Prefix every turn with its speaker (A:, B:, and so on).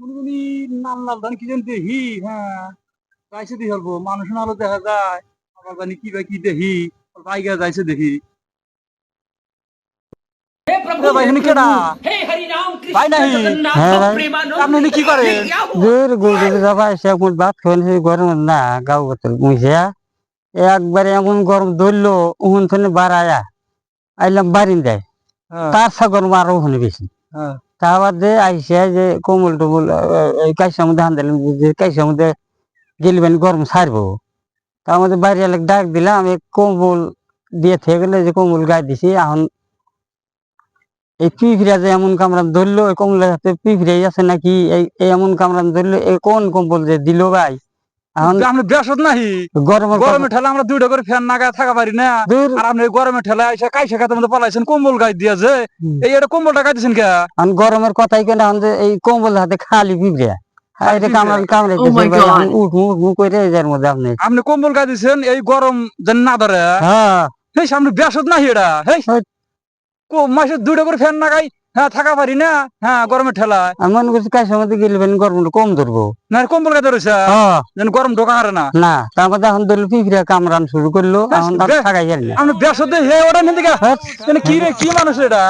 A: মনে নাম লাল ধান কি জানি দেহি হ্যাঁ। যাইছে দি হলবো মানুষ নালো দেখা যায়। আবার জানি কি বা কি দেহি বাইগা যাইছে
B: হ্যাঁ, একবারে এমন গরম ধরলো ওখান থেকে বাড়ায়া আইলাম বারিন্দায়।
A: হ্যাঁ।
B: তার সাগর মারো ওখানে বেশি।
A: হ্যাঁ।
B: হ্যাঁ। বাদে আইসে যে কোমল টুমুল কাইসার মধ্যে হান দিলাম, যে কাইসার মধ্যে গেলিবেন গরম ছাড়বো তার মধ্যে বাইরে এলাক ডাক দিলাম এই কোমল দিয়ে থেকে গেলে যে কোমল গায়ে দিছি, এখন এই পিঁপড়া যে এমন কামরান ধরলো এই কম্বলের হাতে পিঁপড়াই আছে নাকি এই এমন কামরান ধরলো এই কোন কম্বল যে দিল ভাই
A: আপনি বেসত গরমে ঠেলা আমরা দুইটা করে ফ্যান থাকা পারি না। আর আপনি এই গরমে ঠেলা এসে কাইসা খাতে মধ্যে পালাইছেন কম্বল গায়ে দিয়ে যে। এই এটা কম্বলটা গায়ে দিয়েছেন কে
B: গরমের কথাই কেন যে এই কম্বল হাতে খালি এটার মধ্যে আপনি।
A: আপনি কম্বল গায়ে দিয়েছেন এই গরম যেন না ধরে।
B: হ্যাঁ।
A: হেই সামনে বেসত নাহি এটা। মাসে দুইটা করে ফ্যান না গাই হ্যাঁ থাকা পারি না। হ্যাঁ গরমের ঠেলায়
B: আমি মনে করছি কাজ মধ্যে গেলে গরম কম ধরবো।
A: না ধরেছে?
B: হ্যাঁ।
A: যেন গরম ঢোকা হারে না।
B: না তার মধ্যে এখন ধরলো পিঁপড়া কামড়ান শুরু করল। এখন থাকাই না।
A: বেসতে হে
B: হ্যাঁ।
A: কি রে কি মানুষ এটা?